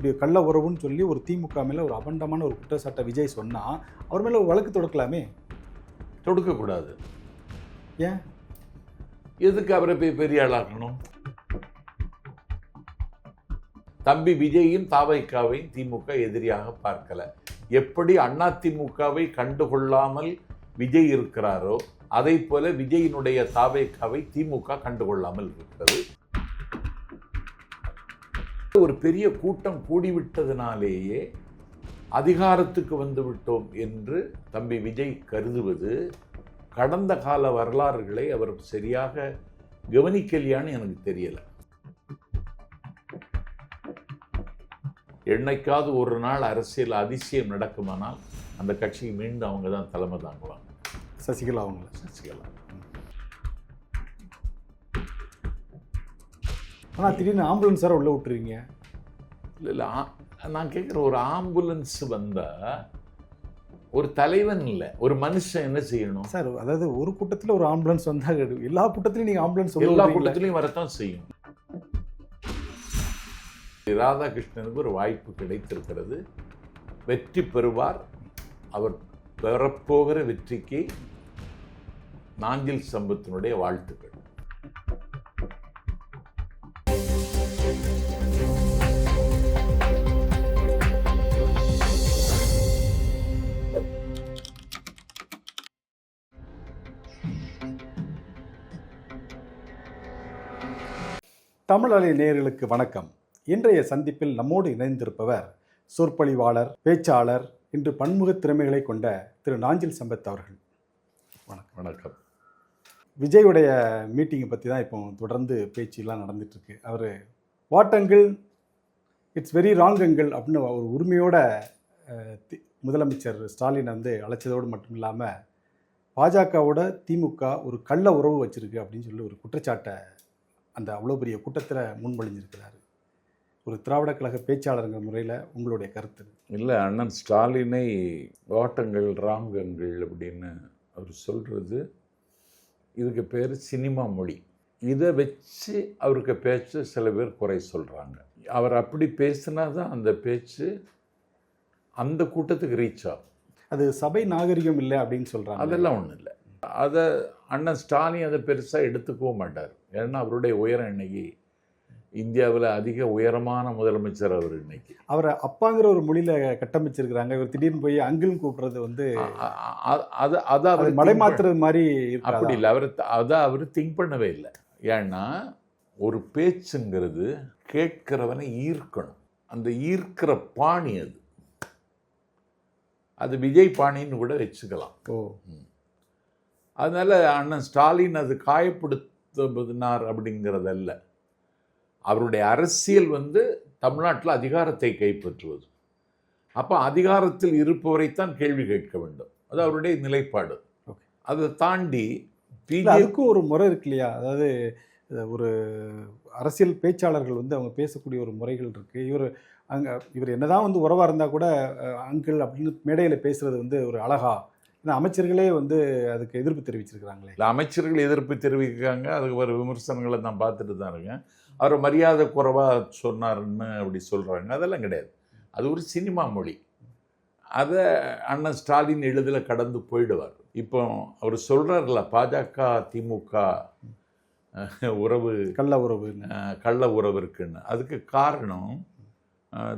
இப்படி கள்ள உறவுன்னு சொல்லி ஒரு திமுக மேல ஒரு அபண்டமான ஒரு குற்றச்சாட்டை விஜய் சொன்னா அவர் மேல ஒரு வழக்கு தொடுக்கலாமே? தொடுக்கக்கூடாது. ஏன்? எதுக்கு அவரை போய் பெரிய ஆளாக்கணும் தம்பி விஜயும் தாவைக்காவையும் திமுக எதிரியாக பார்க்கல. எப்படி அண்ணா திமுகவை கண்டுகொள்ளாமல் விஜய் இருக்கிறாரோ அதை போல விஜயினுடைய தாவைக்காவை திமுக கண்டுகொள்ளாமல் இருக்கிறது. பெரிய கூட்டம் கூடிவிட்டதினாலேயே அதிகாரத்துக்கு வந்து விட்டோம் என்று தம்பி விஜய் கருதுவது கடந்த கால வரலாறுகளை அவர் சரியாக கவனிக்கலையான்னு எனக்கு தெரியல. என்னைக்காவது ஒரு நாள் அரசியல் அதிசயம் நடக்குமானால் அந்த கட்சிக்கு மீண்டும் அவங்க தான் தலைமை தாங்குவாங்க. சசிகலா அவங்கள. சசிகலா. ஆனா திடீர்னு ஆம்புலன்ஸ் சார் உள்ள விட்டுருவீங்க. இல்லை நான் கேட்குற ஒரு ஆம்புலன்ஸ் வந்தா ஒரு தலைவன் இல்லை ஒரு மனுஷன் என்ன செய்யணும்? சார் அதாவது ஒரு கூட்டத்துல ஒரு ஆம்புலன்ஸ் வந்தா எல்லா கூட்டத்திலயும் நீங்க ஆம்புலன்ஸ் எல்லா. கூட்டத்திலையும் வரத்தான் செய்யும். ராதாகிருஷ்ணனுக்கு ஒரு வாய்ப்பு கிடைத்திருக்கிறது. வெற்றி பெறுவார். அவர் பெறப்போகிற வெற்றிக்கு நாஞ்சில் சம்பத்தினுடைய வாழ்த்துக்கள். தமிழ் அலை நேயர்களுக்கு வணக்கம். இன்றைய சந்திப்பில் நம்மோடு இணைந்திருப்பவர் சொற்பொழிவாளர் பேச்சாளர் இன்று பன்முக திறமைகளை கொண்ட திரு நாஞ்சில் சம்பத் அவர்கள். வணக்கம். வணக்கம். விஜயுடைய மீட்டிங்கை பற்றி தான் இப்போ தொடர்ந்து பேச்செல்லாம் நடந்துட்டு இருக்கு அவர் வாட்டங்கள் இட்ஸ் வெரி ராங் அங்கிள் அப்படின்னு ஒரு உரிமையோட முதலமைச்சர் ஸ்டாலின் வந்து அழைச்சதோடு மட்டும் இல்லாமல் பாஜகவோட திமுக ஒரு கள்ள உறவு வச்சிருக்கு அப்படின்னு சொல்லி ஒரு குற்றச்சாட்டை அந்த அவ்வளோ பெரிய கூட்டத்தில் முன்மொழிஞ்சிருக்கிறாரு. ஒரு திராவிட கழக பேச்சாளருங்கிற முறையில் உங்களுடைய கருத்து? இல்லை அண்ணன் ஸ்டாலினை ஓட்டங்கள் ராங்கங்கள் அப்படின்னு அவர் சொல்கிறது இதுக்கு பேர் சினிமா மொழி. இதை வச்சு அவருக்கு பேச்சு சில பேர் குறை சொல்கிறாங்க அவர் அப்படி பேசினா தான் அந்த பேச்சு அந்த கூட்டத்துக்கு ரீச் ஆகும். அது சபை நாகரிகம் இல்லை அப்படின்னு சொல்கிறாங்க அதெல்லாம் ஒன்றும் இல்லை. அதை அண்ணன் ஸ்டாலின் அதை பெருசாக எடுத்துக்கவும் மாட்டார். ஏன்னா அவருடைய உயரம் இன்னைக்கு இந்தியாவில் அதிக உயரமான முதலமைச்சர் அவர் இன்னைக்கு. அவரை அப்பாங்கிற ஒரு மொழியில கட்டமைச்சிருக்கிறாங்க. இவர் திடீர்னு போய் அங்கிள் கூப்பிடுறது வந்து அது அதை அது அவர் மடைமாத்துறது மாதிரி அப்படி? இல்லை. அவர் அதை அவர் திங்க் பண்ணவே இல்லை. ஏன்னா ஒரு பேச்சுங்கிறது கேட்கிறவனை ஈர்க்கணும். அந்த ஈர்க்கிற பாணி அது. அது விஜய் பாணின்னு கூட வச்சுக்கலாம். ஓ. அதனால அண்ணன் ஸ்டாலின் அது காயப்படுத்தினார் அப்படிங்கிறதல்ல. அவருடைய அரசியல் வந்து தமிழ்நாட்டில் அதிகாரத்தை கைப்பற்றுவது. அப்போ அதிகாரத்தில் இருப்பவரைத்தான் கேள்வி கேட்க வேண்டும். அது அவருடைய நிலைப்பாடு. அதை தாண்டி இல்ல, பிஜேபி அதுக்கும் ஒரு முறை இருக்கு இல்லையா? அதாவது ஒரு அரசியல் பேச்சாளர்கள் வந்து அவங்க பேசக்கூடிய ஒரு முறைகள் இருக்கு. இவர் அங்க இவர் என்னதான் வந்து உறவா இருந்தா கூட அங்கிள் அப்படின்னு மேடையில பேசுறது வந்து ஒரு அழகா ஏன்னா அமைச்சர்களே வந்து அதுக்கு எதிர்ப்பு தெரிவிச்சிருக்கிறாங்களே. இல்ல, அமைச்சர்கள் எதிர்ப்பு தெரிவிக்காங்க அதுக்கு ஒரு விமர்சனங்களை நான் பார்த்துட்டு தான் இருக்கேன். அவர் மரியாதை குறைவாக சொன்னாருன்னு அப்படி சொல்கிறாங்க அதெல்லாம் கிடையாது. அது ஒரு சினிமா மொழி. அதை அண்ணன் ஸ்டாலின் எளிதில் கடந்து போயிடுவார். இப்போ அவர் சொல்கிறார்ல பாஜக திமுக உறவு கள்ள உறவு கள்ள உறவு இருக்குன்னு. அதுக்கு காரணம்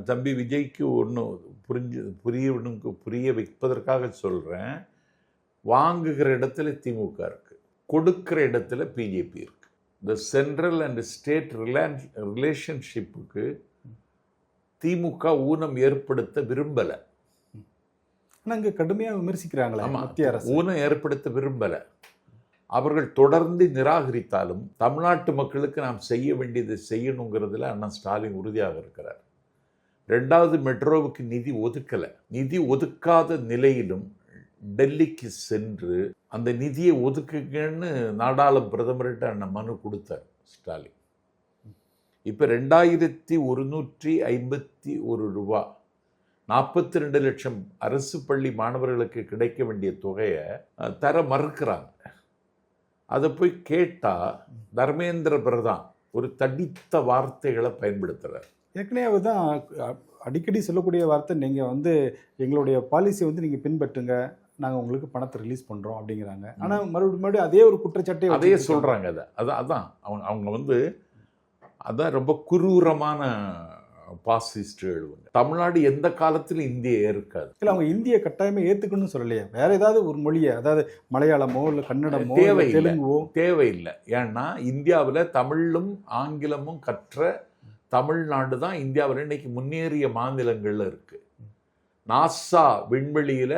தம்பி விஜய்க்கு ஒன்று புரிஞ்சு புரியவனுக்கு புரிய வைப்பதற்காக சொல்கிறேன் வாங்குகிற இடத்துல திமுக இருக்கு. கொடுக்கிற இடத்துல பிஜேபி இருக்கு. இந்த சென்ட்ரல் அண்ட் ஸ்டேட் ரிலான் ரிலேஷன்ஷிப்புக்கு திமுக ஊனம் ஏற்படுத்த விரும்பலை. ஆனா இங்க கடுமையா விமர்சிக்கிறாங்களே. மத்திய அரசு. ஊனம் ஏற்படுத்த விரும்பலை. அவர்கள் தொடர்ந்து நிராகரித்தாலும் தமிழ்நாட்டு மக்களுக்கு நாம் செய்ய வேண்டியதை செய்யணுங்கிறதுல அண்ணன் ஸ்டாலின் உறுதியாக இருக்கிறார். ரெண்டாவது மெட்ரோவுக்கு நிதி ஒதுக்கலை. நிதி ஒதுக்காத நிலையிலும் டெல்லிக்கு சென்று அந்த நிதியை ஒதுக்குங்கன்னு நாடாளும் பிரதமர்கிட்ட அண்ணன் மனு கொடுத்தார் ஸ்டாலின். இப்போ ரெண்டாயிரத்தி ஒருநூற்றி ஐம்பத்தி ஒரு ரூபா நாற்பத்தி ரெண்டு லட்சம் அரசு பள்ளி மாணவர்களுக்கு கிடைக்க வேண்டிய தொகையை தர மறுக்கிறாங்க. அதை போய் கேட்டால் தர்மேந்திர பிரதான் ஒரு தடித்த வார்த்தைகளை பயன்படுத்துகிறார் ஏற்கனவே அவர் தான் அடிக்கடி சொல்லக்கூடிய வார்த்தை நீங்கள் வந்து எங்களுடைய பாலிசியை வந்து நீங்கள் பின்பற்றுங்க நாங்கள் உங்களுக்கு பணத்தை ரிலீஸ் பண்ணுறோம் அப்படிங்கிறாங்க. ஆனால் மறுபடியும் மறுபடியும் அதே ஒரு குற்றச்சாட்டை அதே சொல்றாங்க அதை. அதான் அதான். அவங்க அவங்க வந்து அதான் ரொம்ப குரூரமான பாசிஸ்ட் எழுவுங்க தமிழ்நாடு எந்த காலத்திலும் இந்திய ஏற்காது இல்லை அவங்க இந்திய கட்டாயமே ஏற்றுக்கணும்னு சொல்லலையே. வேற ஏதாவது ஒரு மொழியை அதாவது மலையாளமோ இல்லை கன்னடமோ தேவையில்லை. தெலுங்குவோ? தேவையில்லை. ஏன்னா இந்தியாவில் தமிழும் ஆங்கிலமும் கற்ற தமிழ்நாடு தான் இந்தியாவில் இன்னைக்கு முன்னேறிய மாநிலங்கள்ல இருக்கு. நாசா விண்வெளியில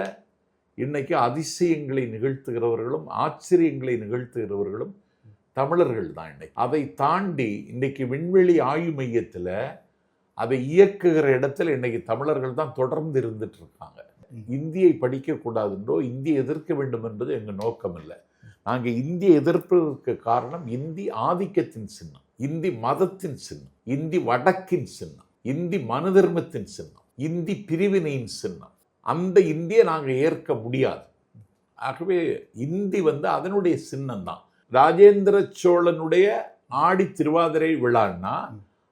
இன்னைக்கு அதிசயங்களை நிகழ்த்துகிறவர்களும் ஆச்சரியங்களை நிகழ்த்துகிறவர்களும் தமிழர்கள் தான் இன்னைக்கு. அதை தாண்டி இன்னைக்கு விண்வெளி ஆய்வு மையத்துல அதை இயக்குகிற இடத்துல இன்னைக்கு தமிழர்கள் தான் தொடர்ந்து இருந்துட்டு இருக்காங்க. ம். இந்தியை படிக்க கூடாதுன்றோ இந்தியை எதிர்க்க வேண்டும் என்பது எங்க நோக்கம் இல்லை. நாங்க இந்திய எதிர்ப்பதற்கு காரணம் இந்தி ஆதிக்கத்தின் சின்னம் இந்தி மதத்தின் சின்னம் இந்தி வடக்கின் சின்னம் இந்தி மனுதர்மத்தின் சின்னம் இந்தி பிரிவினையின் சின்னம் அந்த இந்தியை நாங்கள் ஏற்க முடியாது. ஆகவே இந்தி வந்து அதனுடைய சின்னம் தான் ராஜேந்திர சோழனுடைய ஆடி திருவாதிரை விழான்னா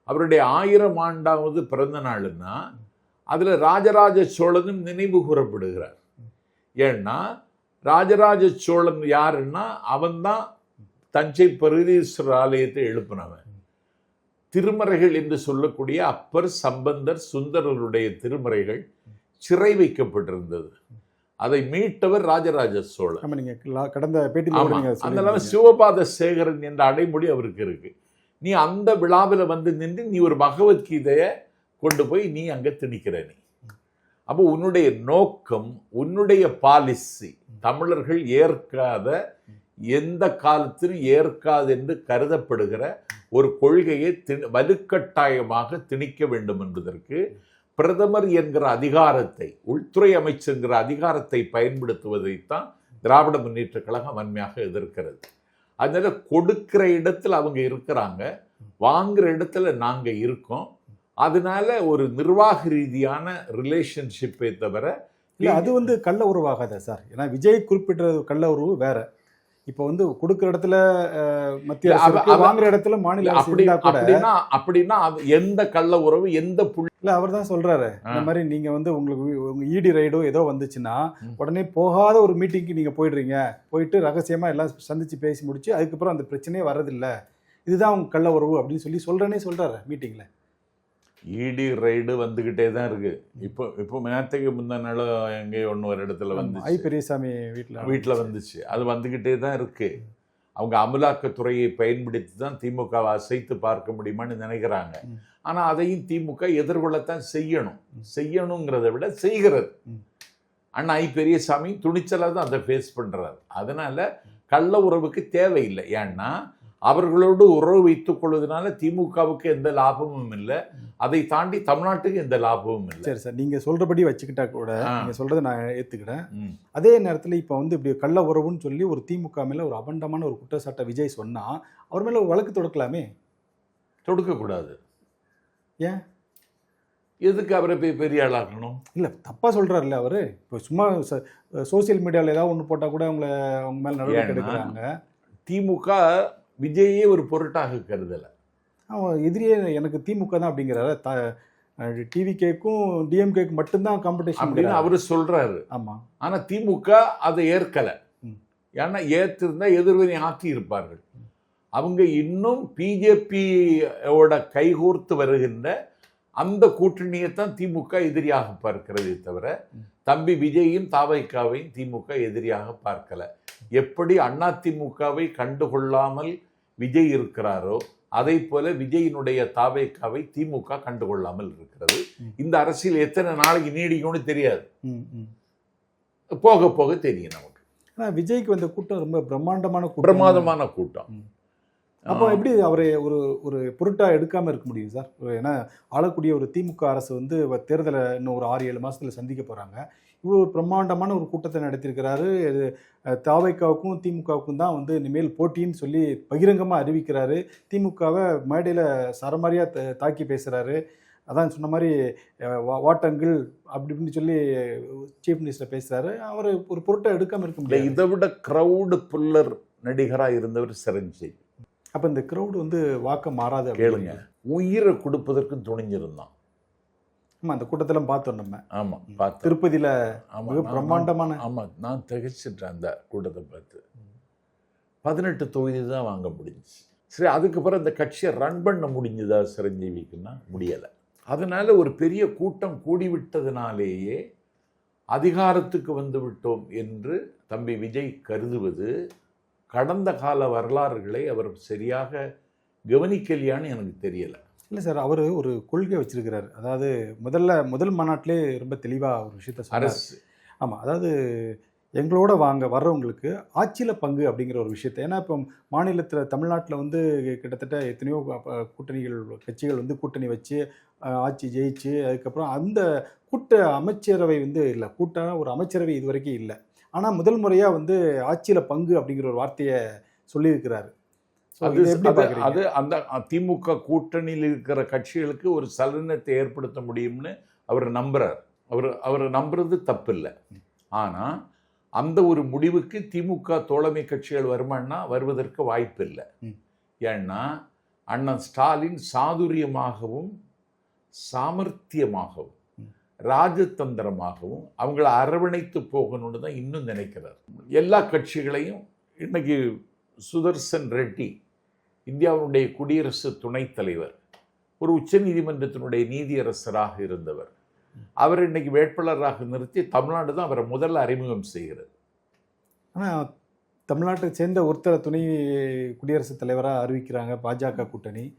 அவருடைய ஆயிரம் ஆண்டாவது பிறந்த நாளுன்னா அதில் ராஜராஜ சோழனும் நினைவு கூறப்படுகிறார். ஏன்னா ராஜராஜ சோழன் யாருன்னா அவன்தான் தஞ்சை பருதீஸ்வரர் ஆலயத்தை எழுப்பினவன். திருமறைகள் என்று சொல்லக்கூடிய அப்பர் சம்பந்தர் சுந்தரருடைய திருமறைகள் சிறை வைக்கப்பட்டிருந்தது. அதை மீட்டவர் ராஜராஜ சோழன். நீங்கள் கடந்த பேட்டியில் சொல்லியிருந்தீங்க. சிவபாத சேகரன் என்ற அடைமொழி அவருக்கு இருக்கு. நீ அந்த விழாவில் வந்து நின்று நீ ஒரு பகவத்கீதையை கொண்டு போய் நீ அங்க திணிக்கிற நீ. அப்போ உன்னுடைய நோக்கம் உன்னுடைய பாலிசி தமிழர்கள் ஏற்காத எந்த காலத்திலும் ஏற்காது என்று கருதப்படுகிற ஒரு கொள்கையை தி- வலுக்கட்டாயமாக திணிக்க வேண்டும் என்பதற்கு பிரதமர் என்கிற அதிகாரத்தை உள்துறை அமைச்சர் அதிகாரத்தை பயன்படுத்துவதைத்தான் திராவிட முன்னேற்ற கழகம் வன்மையாக எதிர்க்கிறது. அதனால கொடுக்கிற இடத்துல அவங்க இருக்கிறாங்க வாங்குற இடத்துல நாங்க இருக்கோம். அதனால ஒரு நிர்வாக ரீதியான ரிலேஷன்ஷிப்பை தவிர இல்ல அது வந்து கள்ள உறவாகாத சார். ஏன்னா விஜய் குறிப்பிட்ட கள்ள உறவு வேற. இப்போ வந்து கொடுக்குற இடத்துல மத்திய வாங்குற இடத்துல மாநில அப்படின்னா அப்படின்னா எந்த கள்ள உறவு எந்த புள்ளி இல்ல அவர் தான் சொல்றாரு. ஆ. இந்த மாதிரி நீங்க வந்து உங்களுக்கு வி- உங்க இடி ரைடோ ஏதோ வந்துச்சுன்னா. உடனே போகாத ஒரு மீட்டிங்க்கு நீங்க போயிடுறீங்க. போயிட்டு ரகசியமா எல்லாம் சந்திச்சு பேசி முடிச்சு அதுக்கப்புறம் அந்த பிரச்சனையே வர்றதில்ல. இதுதான் உங்க கள்ள உறவு அப்படின்னு சொல்லி சொல்றேனே சொல்றாரு மீட்டிங்ல இடி ரைடு வந்துகிட்டே தான் இருக்கு. இப்போ இப்போ நேரத்துக்கு முந்தின நாள் எங்கேயோ ஒன்று ஒரு இடத்துல ஐ வந்து பெரியசாமி வீட்டுல வீட்டில் வந்துச்சு. அது வந்துகிட்டே தான் இருக்கு. அவங்க அமலாக்கத்துறையை பயன்படுத்தி தான் திமுகவை அசைத்து பார்க்க முடியுமான்னு நினைக்கிறாங்க. ம். ஆனா அதையும் திமுக எதிர்கொள்ளத்தான் செய்யணும். செய்யணுங்கிறத விட செய்கிறது. அண்ணா ஐ. பெரியசாமி துணிச்சலாக தான் அதை ஃபேஸ் பண்றாரு. அதனால கள்ள உறவுக்கு தேவையில்லை. ஏன்னா அவர்களோடு உறவு வைத்துக் கொள்வதனால திமுகவுக்கு எந்த லாபமும் இல்லை அதை தாண்டி தமிழ்நாட்டுக்கு எந்த லாபமும் இல்லை சரி சார் நீங்க சொல்றபடி வச்சுக்கிட்டா கூட ஆ. நீங்க சொல்றதை நான் ஏத்துக்கிறேன் ம். அதே நேரத்துல இப்போ வந்து இப்படி கள்ள உறவுன்னு சொல்லி ஒரு திமுக மேல ஒரு அபண்டமான ஒரு குற்றச்சாட்டை விஜய் சொன்னா அவர் மேல ஒரு வழக்கு தொடுக்கலாமே தொடுக்கக்கூடாது ஏன்? எதுக்கு அவரை போய் பெரிய ஆளாக்கணும் இல்ல தப்பா சொல்றாருல்ல அவரு இப்போ சும்மா சோசியல் மீடியால ஏதாவது ஒண்ணு போட்டா கூட அவங்கள அவங்க மேல நடவடிக்கை? எடுக்கிறாங்க திமுக விஜயே ஒரு பொருட்டாக கருதல. அவன் எதிரியே எனக்கு திமுக தான் அப்படிங்கிறாரு. டிவி கேக்கும் டிஎம்கேக்கு மட்டும்தான் காம்படிஷன் அப்படின்னு அவரு சொல்றாரு. ஆமா. ஆனா திமுக அதை ஏற்கல. ஏன்னா ஏத்திருந்தா எதிர்வினை ஆக்கி இருப்பார்கள். அவங்க இன்னும் பிஜேபியோட கைகோர்த்து வருகின்ற அந்த கூட்டணியை தான் திமுக எதிரியாக பார்க்கிறதே தவிர. தம்பி விஜயும் தாவைக்காவையும் திமுக எதிரியாக பார்க்கல. எப்படி அண்ணா திமுகவை கண்டுகொள்ளாமல் விஜய் இருக்கிறாரோ அதை போல விஜயினுடைய தாவைக்காவை திமுக கண்டுகொள்ளாமல் இருக்கிறது. இந்த அரசியல் எத்தனை நாளைக்கு நீடிக்கும்னு தெரியாது. போக போக தெரியும் நமக்கு. ஆனா விஜய்க்கு வந்த கூட்டம் ரொம்ப பிரம்மாண்டமான கூட்டம். பிரமாதமான கூட்டம். அப்போ எப்படி அவரை ஒரு ஒரு பொருட்டா எடுக்காம இருக்க முடியும் சார்? ஏன்னா ஆளக்கூடிய ஒரு திமுக அரசு வந்து தேர்தலை இன்னும் ஒரு ஆறு ஏழு மாசத்துல சந்திக்க போறாங்க. இவ்வளோ ஒரு பிரம்மாண்டமான ஒரு கூட்டத்தை நடத்தியிருக்கிறாரு. தாவைக்காவுக்கும் திமுகவுக்கும் தான் வந்து இனிமேல் போட்டின்னு சொல்லி பகிரங்கமா அறிவிக்கிறாரு. திமுகவை மேடையில சரமாரியா த- தாக்கி பேசுறாரு. அதான் சொன்ன மாதிரி வாட்டங்கள் அப்படி இப்படின்னு சொல்லி சீஃப் மினிஸ்டர் பேசுறாரு. அவர் ஒரு பொருட்டை எடுக்காம இருக்க முடியாது. இதை விட கிரவுடு புல்லர் நடிகரா இருந்தவர் சிரஞ்சீவி. அப்ப இந்த கிரௌட் வந்து வாக்க மாறாது கேளுங்க. உயிரை கொடுப்பதற்கும் துணிஞ்சிருந்தான். ஆமா அந்த கூட்டத்தெல்லாம் பார்த்தோம் நம்ம. ஆமாம் பார்த்தேன் திருப்பதியில ஆமா, மிக நான்- பிரம்மாண்டமான ஆமாம் நான் திகைச்சிட்டேன் அந்த கூட்டத்தை பார்த்து. பதினெட்டு தொகுதி தான் வாங்க முடிஞ்சுச்சு. சரி அதுக்கப்புறம் இந்த கட்சியை ரன் பண்ண முடிஞ்சுதா சிரஞ்சீவிக்குன்னா முடியலை. அதனால ஒரு பெரிய கூட்டம் கூடிவிட்டதினாலேயே அதிகாரத்துக்கு வந்து விட்டோம் என்று தம்பி விஜய் கருதுவது கடந்த கால வரலாறுகளை அவர் சரியாக கவனிக்கலையான்னு எனக்கு தெரியல. இல்ல சார் அவர் ஒரு கொள்கை வச்சிருக்கிறார். அதாவது முதல்ல முதல் மாநாட்டிலே ரொம்ப தெளிவா ஒரு விஷயத்த அரசு. ஆமா அதாவது எங்களோட வாங்க வர்றவங்களுக்கு ஆட்சியில் பங்கு அப்படிங்கிற ஒரு விஷயத்தை. ஏன்னா இப்போ மாநிலத்தில் தமிழ்நாட்டில் வந்து கிட்டத்தட்ட எத்தனையோ கூட்டணிகள் கட்சிகள் வந்து கூட்டணி வச்சு ஆட்சி ஜெயிச்சு அதுக்கப்புறம் அந்த கூட்ட அமைச்சரவை வந்து இல்லை கூட்ட ஒரு அமைச்சரவை இது வரைக்கும் இல்லை. ஆனால் முதல் முறையாக வந்து ஆட்சியில் பங்கு அப்படிங்கிற ஒரு வார்த்தையை சொல்லியிருக்கிறாரு. அது அது- அந்த திமுக கூட்டணியில் இருக்கிற கட்சிகளுக்கு ஒரு சலனத்தை ஏற்படுத்த முடியும்னு அவர் நம்புறார். அவர் அவர் நம்புறது தப்பில்லை. ஆனா அந்த ஒரு முடிவுக்கு திமுக தோழமை கட்சிகள் வருமானா வருவதற்கு வாய்ப்பு இல்லை. ஏன்னா அண்ணன் ஸ்டாலின் சாதுரியமாகவும் சாமர்த்தியமாகவும். ராஜதந்திரமாகவும் அவங்கள அரவணைத்து போகணும்னு தான் இன்னும் நினைக்கிறார். எல்லா கட்சிகளையும் இன்னைக்கு சுதர்சன் ரெட்டி இந்தியாவுடைய குடியரசு துணைத் தலைவர் ஒரு உச்சநீதிமன்றத்தினுடைய நீதியரசராக இருந்தவர். அவர் இன்னைக்கு வேட்பாளராக நிறுத்தி தமிழ்நாடு தான் அவரை முதல்ல அறிமுகம் செய்கிறது. ஆனால் தமிழ்நாட்டை சேர்ந்த ஒருத்தரை துணை குடியரசுத் தலைவராக அறிவிக்கிறாங்க பாஜக கூட்டணி.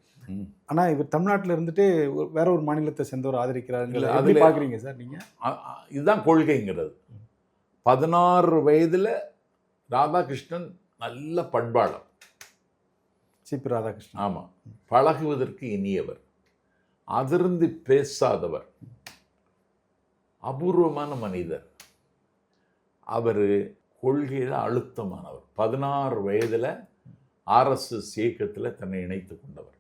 ஆனால் இவர் தமிழ்நாட்டில் இருந்துட்டு வேற ஒரு மாநிலத்தை சேர்ந்தவர் எப்படி அதுல- பார்க்குறீங்க சார் நீங்கள் இதுதான் கொள்கைங்கிறது. பதினாறு வயதுல ராதாகிருஷ்ணன் நல்ல பண்பாளர். சிபி ராதாகிருஷ்ணன். ஆமாம் பழகுவதற்கு இனியவர். அதிர்ந்து பேசாதவர். அபூர்வமான மனிதர். அவர் கொள்கையில் அழுத்தமானவர். பதினாறு வயதில் ஆர்எஸ்எஸ் இயக்கத்தில் தன்னை இணைத்து கொண்டவர்.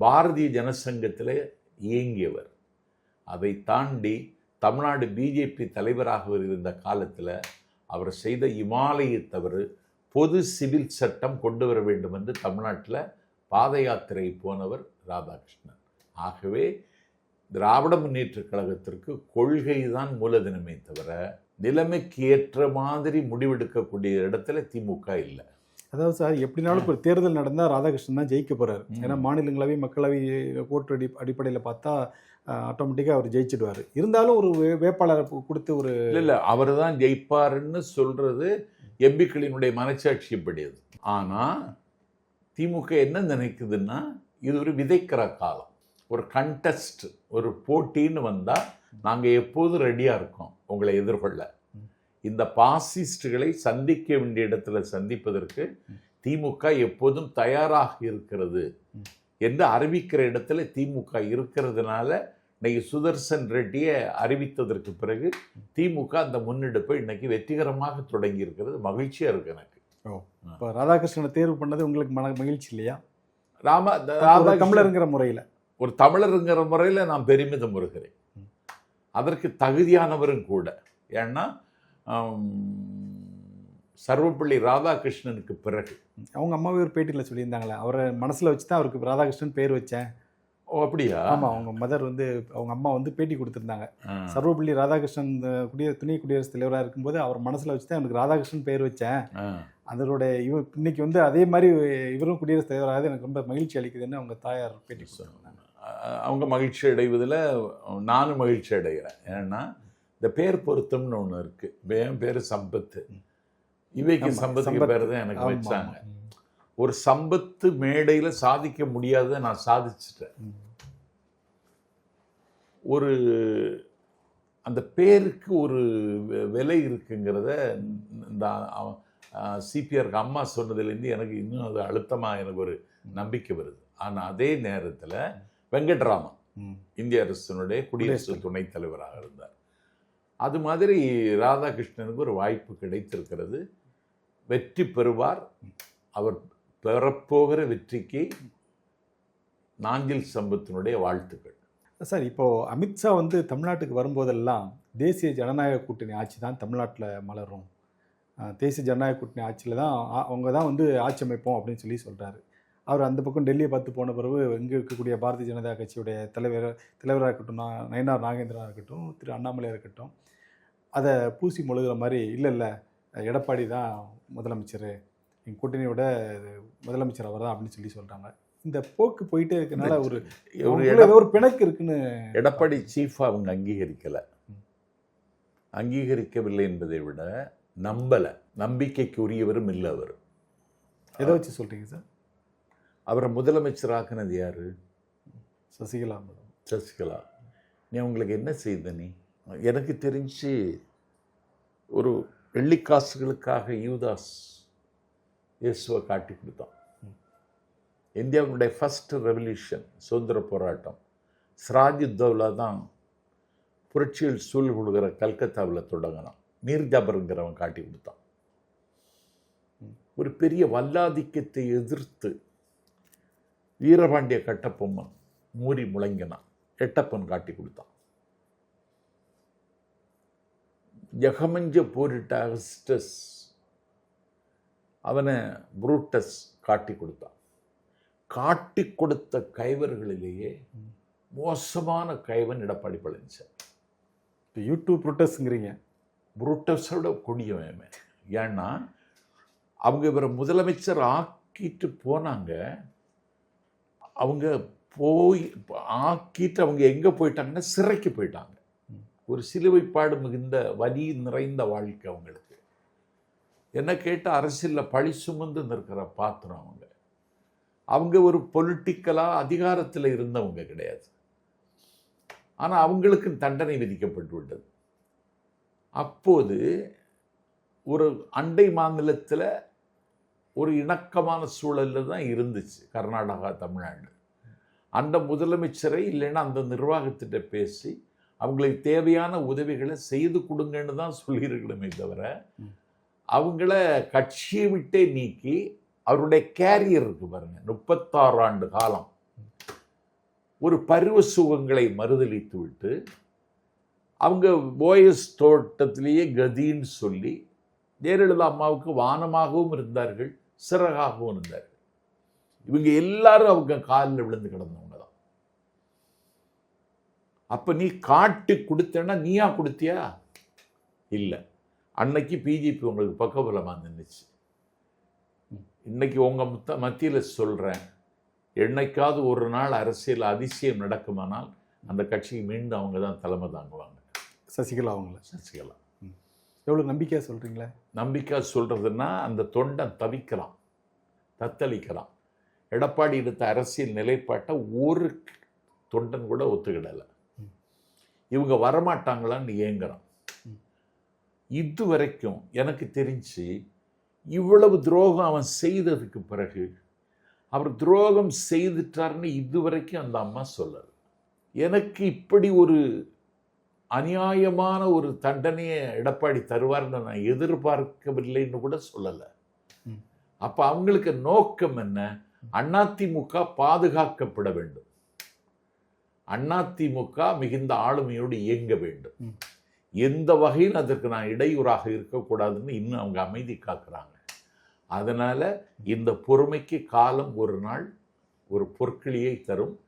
பாரதிய ஜனசங்கத்தில் இயங்கியவர். அதை தாண்டி தமிழ்நாடு பிஜேபி தலைவராக இருந்த காலத்தில் அவர் செய்த இமாலய தவறு பொது சிவில் சட்டம் கொண்டு வர வேண்டும் என்று தமிழ்நாட்டில் பாத யாத்திரை போனவர் ராதாகிருஷ்ணன். ஆகவே திராவிட முன்னேற்றக் கழகத்திற்கு கொள்கை தான் மூலதனமே தவிர நிலைமைக்கு ஏற்ற மாதிரி முடிவெடுக்கக்கூடிய இடத்துல திமுக இல்லை. அதாவது சார் எப்படினாலும் இப்போ தேர்தல் நடந்தால் ராதாகிருஷ்ணன் தான் ஜெயிக்க போறாரு. ம். ஏன்னா மாநிலங்களவை மக்களவை ஓட்டு அடி அடிப்படையில் பார்த்தா ஆட்டோமேட்டிக்காக அவர் ஜெயிச்சிடுவார். இருந்தாலும் ஒரு வே- வேட்பாளரை கொடுத்து ஒரு இல்லை அவர் தான் ஜெயிப்பாருன்னு சொல்றது எம்பிக்களினுடைய மனச்சாட்சிப்படியது ஆனால் திமுக என்ன நினைக்குதுன்னா இது ஒரு விதைக்கிற காலம். ஒரு கண்டெஸ்ட் ஒரு போட்டின்னு வந்தால் நாங்கள் எப்போதும் ரெடியாக இருக்கோம் உங்களை எதிர்கொள்ள. இந்த பாசிஸ்டுகளை சந்திக்க வேண்டிய இடத்துல சந்திப்பதற்கு திமுக எப்போதும் தயாராக இருக்கிறது. என்று அறிவிக்கிற இடத்துல திமுக இருக்கிறதுனால இன்னைக்கு சுதர்சன் ரெட்டியை அறிவித்ததற்கு பிறகு திமுக அந்த முன்னெடுப்பை இன்னைக்கு வெற்றிகரமாக தொடங்கி இருக்கிறது மகிழ்ச்சியா இருக்கு எனக்கு. இப்போ ராதாகிருஷ்ணனை தேர்வு பண்ணது உங்களுக்கு மன மகிழ்ச்சி இல்லையா? ராம தமிழருங்கிற முறையில். ஒரு தமிழருங்கிற முறையில் நான் பெருமிதம் வருகிறேன். அதற்கு தகுதியானவரும் கூட. ஏன்னா சர்வப்பள்ளி ராதாகிருஷ்ணனுக்கு பிறகு. அவங்க அம்மாவே ஒரு பேட்டியில் சொல்லியிருந்தாங்களே அவரை மனசில் வச்சு தான் அவருக்கு ராதாகிருஷ்ணன் பேர் வச்சேன். ஓ அப்படியா? ஆமாம் அவங்க மதர் வந்து அவங்க அம்மா வந்து பேட்டி கொடுத்துருந்தாங்க. சர்வப்பள்ளி ராதாகிருஷ்ணன் குடிய துணை குடியரசுத் தலைவராக இருக்கும்போது அவர் மனசில் வச்சு தான் எனக்கு ராதாகிருஷ்ணன் பேர் வச்சேன். ஆ. அதோட இவ இன்னைக்கு வந்து அதே மாதிரி இவரும் குடியரசுத் தலைவராக எனக்கு ரொம்ப மகிழ்ச்சி அளிக்குதுன்னு அவங்க தாயார் பேட்டி அஹ் அவங்க மகிழ்ச்சி அடைவதில் நானும் மகிழ்ச்சி அடைகிறேன். ஏன்னா இந்த பேர் பொருத்தம்னு ஒன்று இருக்கு. என் பேர் சம்பத்து. இவைக்கு ஆமா, சம்பத்துக்கு சம்பத். பேர் தான் எனக்கு ஆமா, வச்சாங்க. ஆமா. ஒரு சம்பத்து மேடையில் சாதிக்க முடியாததை நான் சாதிச்சிட்டேன். ஒரு அந்த பேருக்கு ஒரு விலை இருக்குங்கிறத இந்த சிபிஆருக்கு அம்மா சொன்னதுலேருந்து எனக்கு இன்னும் அது அழுத்தமாக எனக்கு ஒரு நம்பிக்கை வருது. ஆனால் அதே நேரத்தில் வெங்கட்ராமன். இந்திய அரசினுடைய குடியரசு துணைத் தலைவராக இருந்தார். அது மாதிரி ராதாகிருஷ்ணனுக்கு ஒரு வாய்ப்பு கிடைத்திருக்கிறது. வெற்றி பெறுவார். அவர் பெறப்போகிற வெற்றிக்கு நாஞ்சில் சம்பத்தினுடைய வாழ்த்துக்கள். சார் இப்போது அமித்ஷா வந்து தமிழ்நாட்டுக்கு வரும்போதெல்லாம் தேசிய ஜனநாயக கூட்டணி ஆட்சி தான் தமிழ்நாட்டில் மலரும். தேசிய ஜனநாயக கூட்டணி ஆட்சியில் தான் ஆ- அவங்க தான் வந்து ஆட்சி அமைப்போம் அப்படின்னு சொல்லி சொல்கிறாரு அவர் அந்த பக்கம் டெல்லியை பார்த்து போன பிறகு இங்கே இருக்கக்கூடிய பாரதிய ஜனதா கட்சியுடைய தலைவர் தலைவராக இருக்கட்டும் நான் நயனார் நாகேந்திரா இருக்கட்டும் திரு அண்ணாமலையாக இருக்கட்டும் அதை பூசி மொழுகிற மாதிரி இல்லை இல்லை எடப்பாடி தான் முதலமைச்சர். எங்கள் கூட்டணியோட முதலமைச்சர் அவர் தான் அப்படின்னு சொல்லி சொல்கிறாங்க இந்த போக்கு போயிட்டே இருக்கனால ஒரு ஏதோ ஒரு பிணக்கு இருக்குன்னு எடப்பாடி சீஃப் அவங்க அங்கீகரிக்கல. அங்கீகரிக்கவில்லை என்பதை விட நம்பல. நம்பிக்கைக்கு உரியவரும் இல்லை அவர். எதை வச்சு சொல்கிறீங்க சார்? அவரை முதலமைச்சராக்குனது யாரு? சசிகலா சசிகலா. நீ உங்களுக்கு என்ன செய்த நீ? எனக்கு தெரிஞ்சு ஒரு வெள்ளிக்காசுகளுக்காக யூதாஸ் இயேசுவை காட்டி கொடுத்தான். இந்தியாவுடைய ஃபர்ஸ்ட் ரெவல்யூஷன் சுதந்திர போராட்டம். சிராஜுத்தௌலா தான் புரட்சியில் சூழ் கொடுக்குற கல்கத்தாவில் தொடங்கினான். மீர் ஜாபருங்கிறவன் காட்டி கொடுத்தான். ஒரு பெரிய வல்லாதிக்கத்தை எதிர்த்து வீரபாண்டிய கட்டப்பொம்மன் மூறி முழங்கினான். எட்டப்பன் காட்டி கொடுத்தான். ஜெகமஞ்ச போரிட்ட அகஸ்டஸ் அவனை புரூட்டஸ் காட்டி கொடுத்தான். காட்டி கொடுத்த கைவர்களிலேயே மோசமான கைவன் எடப்பாடி பழனிசாமி. இப்போ யூடியூப் ப்ரொட்டஸ்ங்கிறீங்க. புரூட்டஸோட கொடியவன். ஏன்னா அவங்க இவரை முதலமைச்சர் ஆக்கிட்டு போனாங்க. அவங்க போய் ஆக்கிட்டு அவங்க எங்கே போயிட்டாங்கன்னா சிறைக்கு போயிட்டாங்க. ஒரு சிலுவைப்பாடு மிகுந்த வலி நிறைந்த வாழ்க்கை அவங்களுக்கு. என்ன கேட்டால் அரசியலில் பழி சுமந்து நிற்கிற பாத்திரம் அவங்க. அவங்க ஒரு பொலிட்டிக்கலாக அதிகாரத்தில் இருந்தவங்க கிடையாது. ஆனால் அவங்களுக்கு தண்டனை விதிக்கப்பட்டு விட்டது அப்போது ஒரு அண்டை மாநிலத்தில் ஒரு இணக்கமான சூழலில் தான் இருந்துச்சு கர்நாடகா தமிழ்நாடு. அந்த முதலமைச்சரை இல்லைன்னா அந்த நிர்வாகத்திட்ட பேசி அவங்களுக்கு தேவையான உதவிகளை செய்து கொடுங்கன்னு தான் சொல்லியிருக்கணுமே தவிர. அவங்கள கட்சியை விட்டே நீக்கி அவருடைய கேரியர் இருக்கு பாருங்க. முப்பத்தாறு ஆண்டு காலம். ஒரு பருவ சுகங்களை மறுதளித்து விட்டு அவங்க போயஸ் தோட்டத்திலேயே கதின்னு சொல்லி ஜெயலலிதா அம்மாவுக்கு வானமாகவும் இருந்தார்கள் சிறகாகவும் இருந்தார்கள். இவங்க எல்லாரும் அவங்க காலில் விழுந்து கிடந்தவங்க தான். அப்போ நீ காட்டி கொடுத்தேன்னா நீயா கொடுத்தியா? இல்லை. அன்னைக்கு பிஜேபி உங்களுக்கு பக்கபலமாக நின்றுச்சு இன்னைக்கு உங்கள் முத்த மத்தியில் சொல்கிறேன் என்னைக்காவது ஒரு நாள் அரசியல் அதிசயம் நடக்குமானால் அந்த கட்சிக்கு மீண்டும் அவங்க தான் தலைமை தாங்குவாங்க. சசிகலா அவங்கள. சசிகலா. எவ்வளோ நம்பிக்கையாக சொல்கிறீங்களே நம்பிக்கை சொல்கிறதுன்னா அந்த தொண்டன் தவிக்கிறான் தத்தளிக்கிறான் எடப்பாடி எடுத்த அரசியல் நிலைப்பாட்டை ஒரு தொண்டன் கூட ஒத்துக்கிடலை. இவங்க வரமாட்டாங்களான்னு ஏங்குறான். இது வரைக்கும் எனக்கு தெரிஞ்சு இவ்வளவு துரோகம் அவன் செய்ததுக்கு பிறகு அவர் துரோகம் செய்துட்டார்னு இதுவரைக்கும் அந்த அம்மா சொல்லல. எனக்கு இப்படி ஒரு அநியாயமான ஒரு தண்டனையை எடப்பாடி தருவார்னு நான் எதிர்பார்க்கவில்லைன்னு கூட சொல்லலை. அப்ப அவங்களுக்கு நோக்கம் என்ன? அதிமுக பாதுகாக்கப்பட வேண்டும். அதிமுக மிகுந்த ஆளுமையோடு இயங்க வேண்டும். எந்த வகையில் அதற்கு நான் இடையூறாக இருக்கக்கூடாதுன்னு இன்னும் அவங்க அமைதி காக்குறாங்க. அதனால இந்த பொறுமைக்கு காலம் ஒரு நாள் ஒரு பொற்கிளியை தரும்.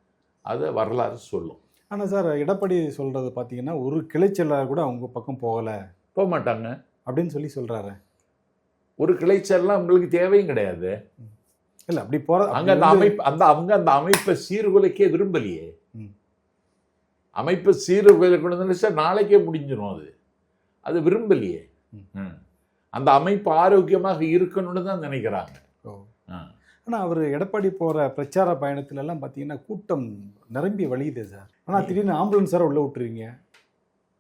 அதை வரலாறு சொல்லும். ஆனால் சார் எடப்பாடி சொல்கிறது பார்த்தீங்கன்னா ஒரு கிளைச்செல்லார் கூட அவங்க பக்கம் போகலை. போக மாட்டாங்க அப்படின்னு சொல்லி சொல்கிறாரு ஒரு கிளைச்சல்லாம் உங்களுக்கு தேவையும் கிடையாது. இல்லை அப்படி போகிற அங்க அந்த அமைப்பு அந்த அவங்க அந்த அமைப்பை சீர்குலைக்கே விரும்பலையே. ம். அமைப்பை சீர்குலை கொண்டு நினைச்சா நாளைக்கே முடிஞ்சிடும் அது. அது விரும்பலையே. ம். அந்த அமைப்பு ஆரோக்கியமாக இருக்கணும்னு தான் நினைக்கிறாங்க. ஆனால் அவர் எடப்பாடி போகிற பிரச்சார பயணத்துல எல்லாம் பார்த்தீங்கன்னா கூட்டம் நிரம்பி வழியுது சார். ஆனால் திடீர்னு ஆம்புலன்ஸ் சார் உள்ளே விட்டுருவீங்க.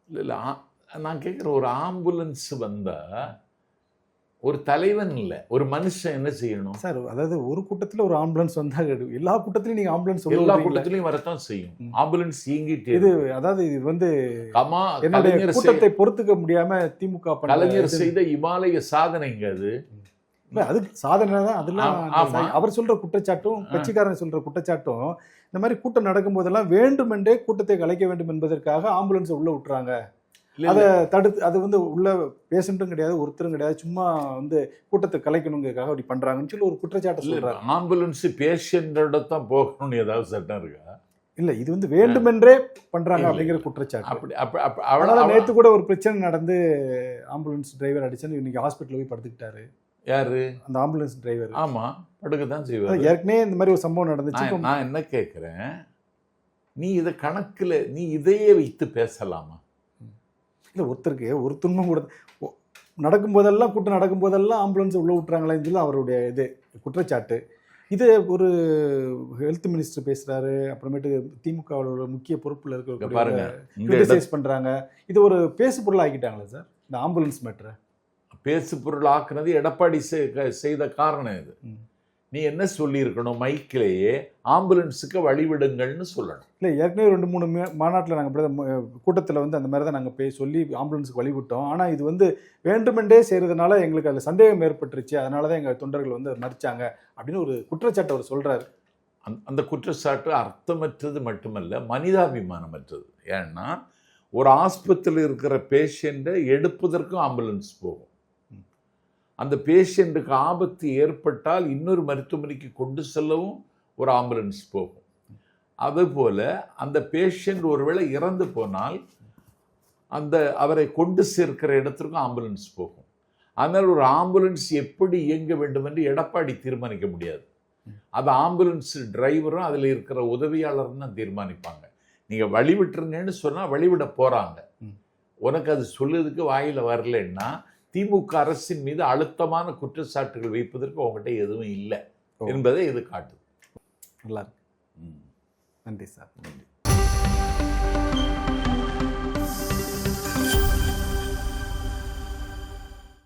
இல்ல இல்ல ஆ- நான் கேட்குற ஒரு ஆம்புலன்ஸ் வந்தா ஒரு தலைவன் இல்லை ஒரு மனுஷன் என்ன செய்யணும் சார் அதாவது ஒரு கூட்டத்தில் ஒரு ஆம்புலன்ஸ் வந்தால் எல்லா கூட்டத்திலையும் நீங்கள் ஆம்புலன்ஸ் எல்லா. கூட்டத்திலையும் வரத்தான் செய்யும். ஆம்புலன்ஸ் இயங்கிட்டே இது. அதாவது இது வந்து கமா என்னுடைய கூட்டத்தை பொறுத்துக்க முடியாம திமுக கலைஞர் செய்த இமாலய சாதனைங்க அது இல்ல, அது சாதனை தான் அதெல்லாம். அவர் சொல்ற குற்றச்சாட்டும் கட்சிக்காரன் சொல்ற குற்றச்சாட்டும் இந்த மாதிரி கூட்டம் நடக்கும் போதெல்லாம் வேண்டுமென்றே கூட்டத்தை கலைக்க வேண்டும் என்பதற்காக ஆம்புலன்ஸ் உள்ள விட்டுறாங்க அதை. தடுத்து அது வந்து உள்ள பேஷண்ட்டும் கிடையாது ஒருத்தரும் கிடையாது. சும்மா வந்து கூட்டத்தை கலைக்கணுங்கிறதுக்காக அப்படி பண்றாங்கன்னு சொல்லி ஒரு குற்றச்சாட்டு சொல்றாரு. ஆம்புலன்ஸ் பேஷண்டோட தான் போகணும்னு ஏதாவது சட்டம் இருக்கா? இல்ல இது வந்து வேண்டுமென்றே பண்றாங்க அப்படிங்கிற. குற்றச்சாட்டு. அப்படி அப்ப அப்ப அதனால அவள நேத்து கூட ஒரு பிரச்சனை நடந்து ஆம்புலன்ஸ் டிரைவர் அடிச்சுன்னு இன்னைக்கு ஹாஸ்பிட்டல் போய் படுத்துக்கிட்டாரு. யாரு? அந்த ஆம்புலன்ஸ் டிரைவர். ஆமா படுக்க தான் செய்வாரு. ஏற்கனவே இந்த மாதிரி ஒரு சம்பவம் நடந்துச்சு. நான் என்ன கேட்குறேன் நீ இதை கணக்குல நீ இதையே வைத்து பேசலாமா? இல்ல ஒருத்தருக்கு ஒரு துன்பம் கூட நடக்கும்போதெல்லாம் கூட்டம் நடக்கும்போதெல்லாம் ஆம்புலன்ஸ் உள்ள விட்டுறாங்களேன்னு சொல்லி அவருடைய இது குற்றச்சாட்டு. இது ஒரு ஹெல்த் மினிஸ்டர் பேசுறாரு அப்புறமேட்டு திமுகவில் உள்ள முக்கிய பொறுப்புல இங்க இருக்க பாருங்க. இந்த இடம் கிரிட்டிசைஸ் பண்றாங்க. இது ஒரு பேசு பொருள் ஆக்கிட்டாங்களா சார் இந்த ஆம்புலன்ஸ் மேட்ரு பேசு பொருள் ஆக்குனது எடப்பாடி செய்- செய்த காரணம் இது. நீ என்ன சொல்லியிருக்கணும்? மைக்கிலேயே ஆம்புலன்ஸுக்கு வழிவிடுங்கள்னு சொல்லணும். இல்லை ஏற்கனவே ரெண்டு மூணு மாநாட்டில் நாங்கள் கூட்டத்தில் வந்து அந்த மாதிரி தான் நாங்கள் போய் சொல்லி ஆம்புலன்ஸுக்கு வழிவிட்டோம். ஆனால் இது வந்து வேண்டுமென்றே செய்கிறதுனால எங்களுக்கு அதில் சந்தேகம் ஏற்பட்டுருச்சு. அதனால தான் எங்கள் தொண்டர்கள் வந்து மறிச்சாங்க அப்படின்னு ஒரு குற்றச்சாட்டு அவர் சொல்கிறாரு அந்த அந்த குற்றச்சாட்டு அர்த்தமற்றது மட்டுமல்ல மனிதாபிமானமற்றது. ஏன்னா ஒரு ஆஸ்பத்திரியில் இருக்கிற பேஷண்ட்டை எடுப்பதற்கும் ஆம்புலன்ஸ் போகும். அந்த பேஷண்ட்டுக்கு ஆபத்து ஏற்பட்டால் இன்னொரு மருத்துவமனைக்கு கொண்டு செல்லவும் ஒரு ஆம்புலன்ஸ் போகும். அதுபோல அந்த பேஷண்ட் ஒருவேளை இறந்து போனால் அந்த அவரை கொண்டு சேர்க்கிற இடத்திற்கும் ஆம்புலன்ஸ் போகும். ஆனால் ஒரு ஆம்புலன்ஸ் எப்படி இயங்க வேண்டும் என்று எடப்பாடி தீர்மானிக்க முடியாது. அது ஆம்புலன்ஸ் டிரைவரும் அதில் இருக்கிற உதவியாளரும் தான் தீர்மானிப்பாங்க. நீங்கள் வழி விட்டுருங்கன்னு சொன்னால் வழிவிட போகிறாங்க. உனக்கு அது சொல்லுறதுக்கு வாயில் வரலன்னா திமுக அரசின் மீது அழுத்தமான குற்றச்சாட்டுகள் வைப்பதற்கு உங்ககிட்ட எதுவும் இல்லை. என்பதை இது காட்டுது நல்லா இருக்கு. நன்றி சார் நன்றி